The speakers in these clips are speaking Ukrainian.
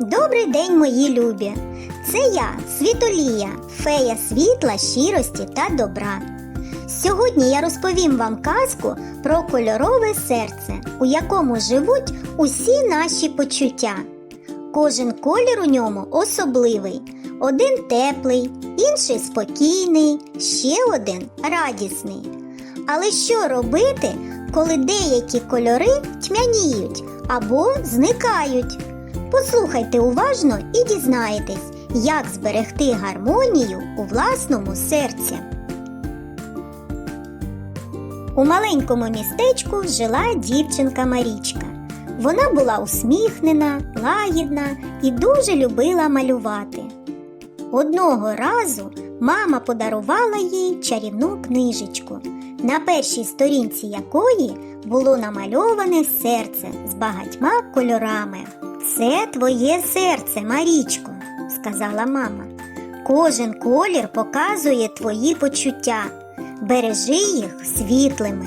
Добрий день, мої любі! Це я, Світолія, фея світла, щирості та добра. Сьогодні я розповім вам казку про кольорове серце, у якому живуть усі наші почуття. Кожен колір у ньому особливий. Один теплий, інший спокійний, ще один радісний. Але що робити, коли деякі кольори тьмяніють або зникають? Послухайте уважно і дізнаєтесь, як зберегти гармонію у власному серці. У маленькому містечку жила дівчинка Марічка. Вона була усміхнена, лагідна і дуже любила малювати. Одного разу мама подарувала їй чарівну книжечку, на першій сторінці якої було намальоване серце з багатьма кольорами. Це твоє серце, Марічко, сказала мама. Кожен колір показує твої почуття. Бережи їх світлими.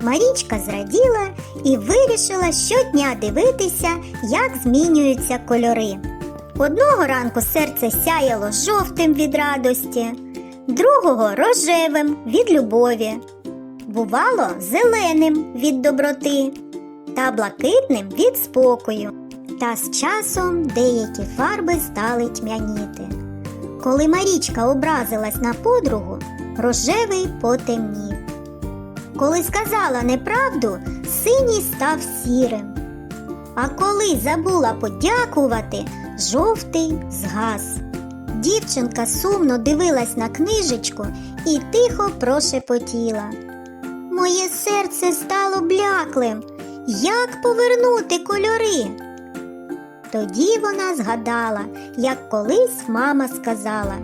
Марічка зраділа і вирішила щодня дивитися, як змінюються кольори. Одного ранку серце сяяло жовтим від радості, другого рожевим від любові, бувало зеленим від доброти та блакитним від спокою. Та з часом деякі фарби стали тьмяніти. Коли Марічка образилась на подругу, рожевий потемнів. Коли сказала неправду, синій став сірим. А коли забула подякувати, жовтий згас. Дівчинка сумно дивилась на книжечку і тихо прошепотіла. Моє серце стало бляклим. Як повернути кольори? Тоді вона згадала, як колись мама сказала.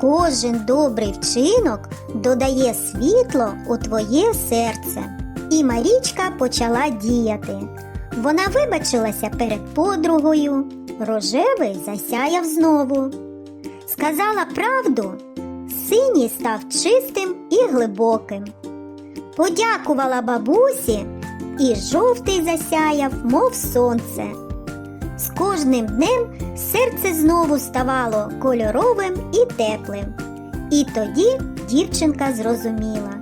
Кожен добрий вчинок додає світло у твоє серце. І Марічка почала діяти. Вона вибачилася перед подругою, рожевий засяяв знову. Сказала правду, синій став чистим і глибоким. Подякувала бабусі, і жовтий засяяв, мов сонце. З кожним днем серце знову ставало кольоровим і теплим. І тоді дівчинка зрозуміла,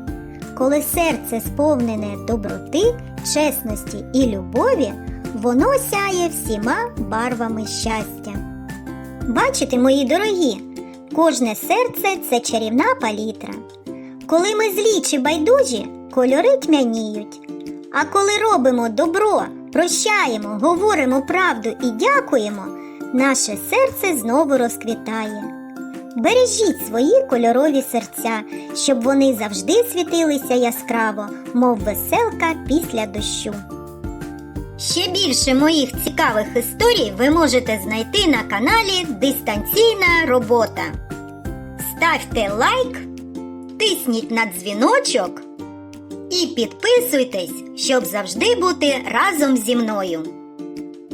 коли серце сповнене доброти, чесності і любові, воно сяє всіма барвами щастя. Бачите, мої дорогі, кожне серце це чарівна палітра. Коли ми злі чи байдужі, кольори тьмяніють. А коли робимо добро, прощаємо, говоримо правду і дякуємо, наше серце знову розквітає. Бережіть свої кольорові серця, щоб вони завжди світилися яскраво, мов веселка після дощу. Ще більше моїх цікавих історій ви можете знайти на каналі Дистанційна робота. Ставте лайк, тисніть на дзвіночок і підписуйтесь, щоб завжди бути разом зі мною.